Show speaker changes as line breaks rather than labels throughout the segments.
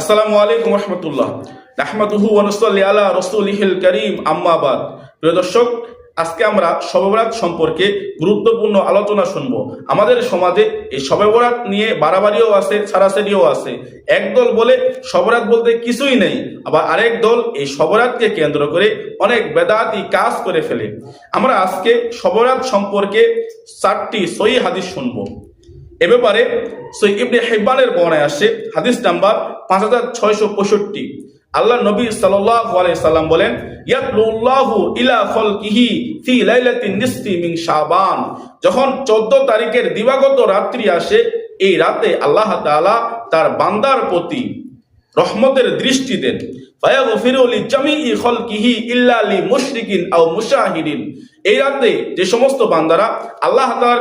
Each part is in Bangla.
আসসালামু আলাইকুম রহমতুল্লাহ। আহমদুহু ওনসল্লি আলা রসুলিহিল করিম আম্মাবাদ প্রিয় দর্শক, আজকে আমরা শবে সম্পর্কে গুরুত্বপূর্ণ আলোচনা শুনব। আমাদের সমাজে এই শবে বরাত নিয়ে বাড়াবাড়িও আছে, ছাড়াছাড়িও আছে। একদল বলে শবরাত বলতে কিছুই নেই, আবার আরেক দল এই শবরাতকে কেন্দ্র করে অনেক বেদাতি কাজ করে ফেলে। আমরা আজকে শবরাত সম্পর্কে চারটি সই হাদিস শুনব। এ ব্যাপারে সই ইবনে হেব্বানের বর্ণায় আসে, হাদিস নাম্বার পাঁচ হাজার ছয়শো পঁয়ষট্টি। আল্লাহ নবী সাল্লাম বলেন শাবান। যখন 14 তারিখের দিবাগত রাত্রি আসে, এই রাতে আল্লাহ তাআলা তার বান্দার প্রতি রহমতের দৃষ্টি দেন। এই রাতে যে সমস্ত বান্দারা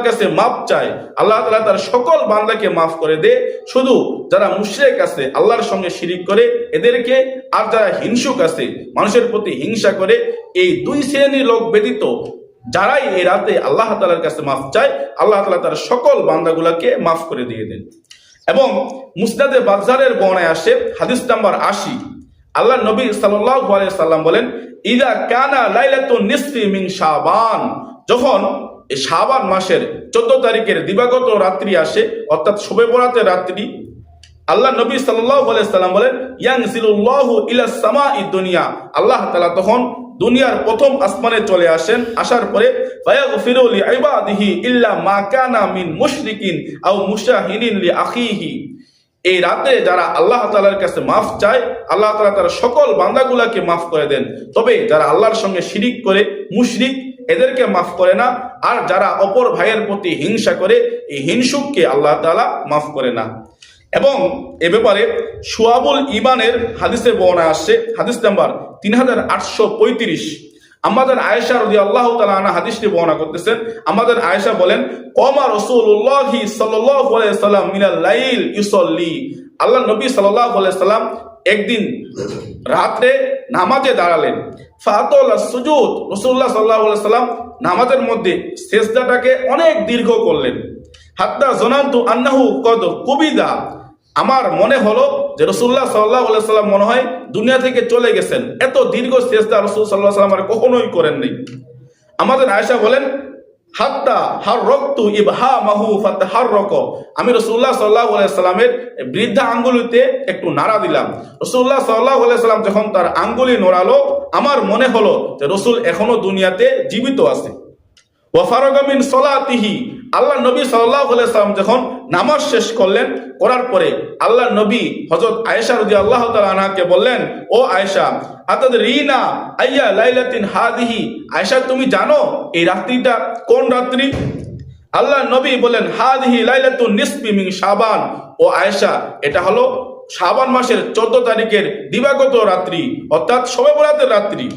কাছে চায়, আল্লাহ তাআলা তার সকল বান্দাকে মাফ করে দে। শুধু যারা আছে, আল্লাহর সঙ্গে শিরিক করে, এদেরকে আর যারা হিংসুক আছে, মানুষের প্রতি হিংসা করে, এই দুই শ্রেণির লোক ব্যতীত যারাই এই রাতে আল্লাহ তাআলার কাছে মাফ চায়, আল্লাহ তালা তার সকল বান্দাগুলোকে মাফ করে দিয়ে দেন। এবং মুসনাদে বাজারের বর্ণায় আসে, হাদিস নাম্বার আশি। আল্লাহ নবী সাল্লাল্লাহু আলাইহি সাল্লাম বলেন, ইদা কানা লাইলাতুন নিসফি মিন শাবান। যখন শাবান মাসের 14 তারিখের দিবাগত রাত্রি আসে, অর্থাৎ শবে বরাতের রাত্রি, আল্লাহ নবী সাল্লাল্লাহু আলাইহি সাল্লাম বলেন, ইয়ানজিলুল্লাহু ইলা সামাই দুনিয়া। আল্লাহ তাআলা তখন দুনিয়ার প্রথম আসমানে চলে আসেন, আসার পরে, ফায়াগফিরু লিইবাদিহি ইল্লা মা কানা মিন মুশরিকিন আও মুশাহিদিন লি আখিহি। এই রাতে যারা আল্লাহ তালার কাছে মাফ চায়, আল্লাহ তালা তার সকল বান্দাগুলাকে মাফ করে দেন। তবে যারা আল্লাহর সঙ্গে শিরিক করে, মুশরিক, এদেরকে মাফ করে না। আর যারা অপর ভাইয়ের প্রতি হিংসা করে, এই হিংসুককে আল্লাহ তালা মাফ করে না। এবং এ ব্যাপারে সুয়াবুল ইমানের হাদিসের বর্ণনা আসছে। হাদিস নাম্বার তিন হাজার আটশো পঁয়ত্রিশ। আমাদের আয়েশা রদি আল্লাহ তালা হাদিসটি বর্ণনা করতেছেন। আমাদের আয়েশা বলেন, কমা রসুল্লাহি সাল্লাম মিনাল লাইল ইউসল্লি। আল্লাহ নবী সাল্লাহ সাল্লাম একদিন রাত্রে নামাজে দাঁড়ালেন। ফাতল সুজুদ রসুল্লাহ সাল্লাহ সাল্লাম নামাজের মধ্যে শেষদাটাকে অনেক দীর্ঘ করলেন। হাত্তা জনান্তু আন্নাহু কদ কবিদা। আমার মনে হলো যে রসুল্লাহ সাল্লাহ সাল্লাম মনে হয় দুনিয়া থেকে চলে গেছেন। এত দীর্ঘ শেষদা রসুল সাল্লাহ সাল্লাম আর কখনোই করেননি আমাদের আয়সা বলেন, হাত্তা হার রক্তু ইবহা মাহু ফাত্তা হার রক আমি রসুল্লাহ সাল্লাহ সাল্লামের বৃদ্ধা আঙ্গুলিতে একটু নাড়া দিলাম। রসুল্লাহ সাল্লাহ সাল্লাম যখন তার আঙ্গুলি নড়ালো, আমার মনে হলো যে রসুল এখনও দুনিয়াতে জীবিত আছে। ওয়াফারগামিন সলাতিহি। আল্লাহ নবী সাল্লাহ সাল্লাম যখন নামাজ শেষ করলেন, করার পরে আল্লাহ নবী হজরত আয়েশা রদি আল্লাহ আনাকে বললেন, ও আয়েশা আতাদ রিনা আইয়া লাইলাতিন হাদিহি? আয়েশা, তুমি জানো এই রাত্রিটা কোন রাত্রি? আল্লাহ নবী বলেন হাদিহি লাইলাতুন নিসফি মিন শাবান। ও আয়েশা, এটা হলো শাবান মাসের চোদ্দ তারিখের দিবাগত রাত্রি, অর্থাৎ বরাতের রাত্রি।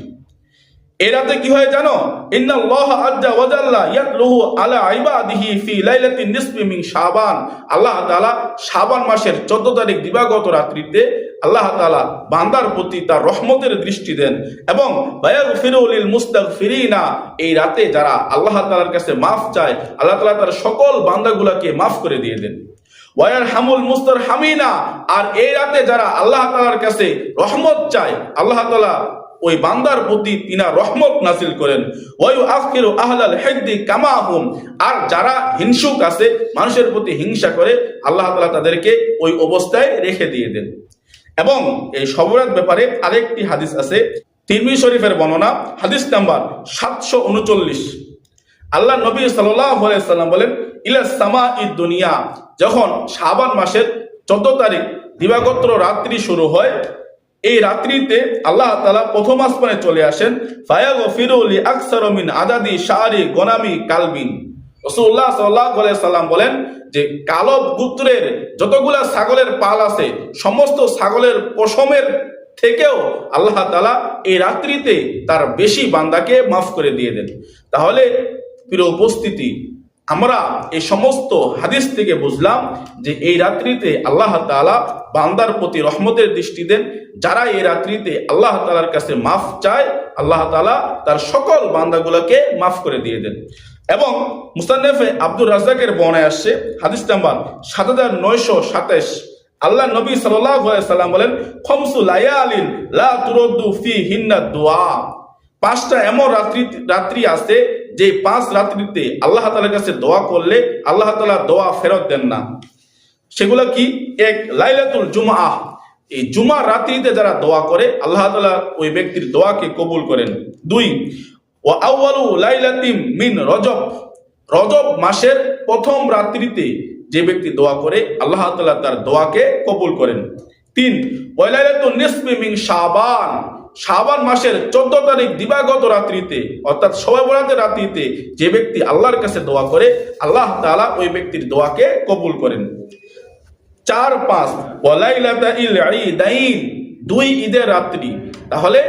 এ রাতে কি হয় জানো? আল্লাহ তাআলা শাবান মাসের 14 তারিখ দিবাগত রাত্রিতে আল্লাহ তাআলা বান্দার প্রতি তার রহমতের দৃষ্টি দেন এবং এই রাতে যারা কাছে মাফ চায়, আল্লাহ তাআলা তার সকল বান্দাগুলোকে মাফ করে দিয়ে দেন। ওয়ার হামুল মুস্তার হামিনা আর এই রাতে যারা আল্লাহ তাআলার কাছে রহমত চায়, আল্লাহ তাআলা ওই বান্দার প্রতি তিনা রহমত নাসিল করেন। ওয়ায়ু আখিরু আহলাল হেদ্দি কামাহুম। আর যারা হিংসুক আছে, মানুষের প্রতি হিংসা করে, আল্লাহ তালা তাদেরকে ওই অবস্থায় রেখে দিয়ে দেন। এবং এই সবরাত ব্যাপারে আরেকটি হাদিস আছে তিরমি শরীফের বর্ণনা, হাদিস নাম্বার সাতশো উনচল্লিশ। আল্লাহ নবী সাল্লাম বলেন, ইলা সামা ই দুনিয়া। যখন শাবান মাসের চোদ্দ তারিখ দিবাগত রাত্রি শুরু হয় এই রাত্রিতে আল্লাহ তালা প্রথম আসমানে চলে আসেন ফায়াগ ফিরুলি আকসারমিন আদাদি শাহরি গোনামি কালবিন। রসুল্লাহ সাল্লাহ সাল্লাম বলেন যে, কালব গুত্রের যতগুলা ছাগলের পাল আছে, সমস্ত ছাগলের পশমের থেকেও আল্লাহ তালা এই রাত্রিতে তার বেশি বান্দাকে মাফ করে দিয়ে দেন। তাহলে প্রিয় উপস্থিতি আমরা এই সমস্ত হাদিস থেকে বুঝলাম যে এই রাত্রিতে আল্লাহ তাআলা বান্দার প্রতি রহমতের দৃষ্টি দেন। যারা এই রাত্রিতে আল্লাহ তালার কাছে মাফ চায়, আল্লাহ তাআলা তার সকল বান্দাগুলোকে মাফ করে দিয়ে দেন। এবং মুস্তান্নেফে আব্দুর রাজ্জাকের বর্ণায় আসছে, হাদিস নাম্বার সাত হাজার নয়শো সাতাশ। আল্লাহ নবী সাল্লাম বলেন, খমসু লায়ালিন লা তুরদ্দু ফি হিন্না দোয়া। পাঁচটা এমন রাত্রি রাত্রি আছে যে পাঁচ রাত্রিতে আল্লাহ তাআলার কাছে দোয়া করলে আল্লাহ তালা দোয়া ফেরত দেন না। সেগুলো কি? এক, লাইলাতুল জুমআ এই জুমা রাত্রিতে যারা দোয়া করে, আল্লাহ তাআলা ওই ব্যক্তির দোয়াকে কবুল করেন। দুই ও আউয়ালু লাইলাতিম মিন রজব। রজব মাসের প্রথম রাত্রিতে যে ব্যক্তি দোয়া করে, আল্লাহ তালা তার দোয়াকে কবুল করেন। তিন ওয়ালাইলাতুন নিসফি মিন শাবান। শাবান মাসের চোদ্দ তারিখ দিবাগত রাত্রিতে, অর্থাৎ সবাই বরাতের রাত্রিতে যে ব্যক্তি আল্লাহর কাছে দোয়া করে, আল্লাহ তাআলা ওই ব্যক্তির দোয়াকে কবুল করেন। চার পাঁচ দুই ঈদের রাত্রি। তাহলে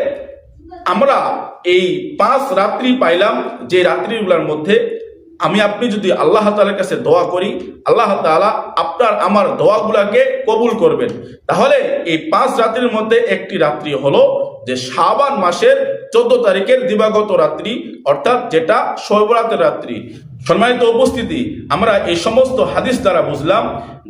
আমরা এই পাঁচ রাত্রি পাইলাম যে রাত্রিগুলোর মধ্যে আমি আপনি যদি আল্লাহ তাআলার কাছে দোয়া করি, আল্লাহ তাআলা আপনার আমার দোয়াগুলাকে কবুল করবেন। তাহলে এই পাঁচ রাত্রির মধ্যে একটি রাত্রি হলো যে শাবান মাসের চোদ্দ তারিখের দিবাগত রাত্রি অর্থাৎ যেটা শৈবরাতের রাত্রি। সম্মানিত উপস্থিতি, আমরা এই সমস্ত হাদিস দ্বারা বুঝলাম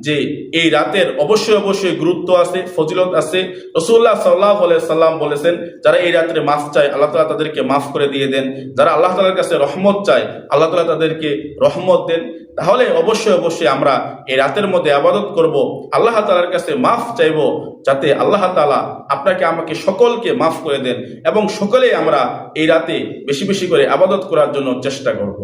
যে এই রাতের অবশ্যই অবশ্যই গুরুত্ব আছে, ফজিলত আছে। রসুল্লাহ সাল্লাহ সাল্লাম বলেছেন, যারা এই রাত্রে মাফ চায়, আল্লাহ তালা তাদেরকে মাফ করে দিয়ে দেন। যারা আল্লাহ তালার কাছে রহমত চায়, আল্লাহ তালা তাদেরকে রহমত দেন। তাহলে অবশ্যই অবশ্যই আমরা এই রাতের মধ্যে আবাদত করব, আল্লাহ তালার কাছে মাফ চাইব, যাতে আল্লাহ তালা আপনাকে, আমাকে সকলকে মাফ করে দেন এবং সকলেই আমরা এই রাতে বেশি বেশি করে আবাদত করার জন্য চেষ্টা করব।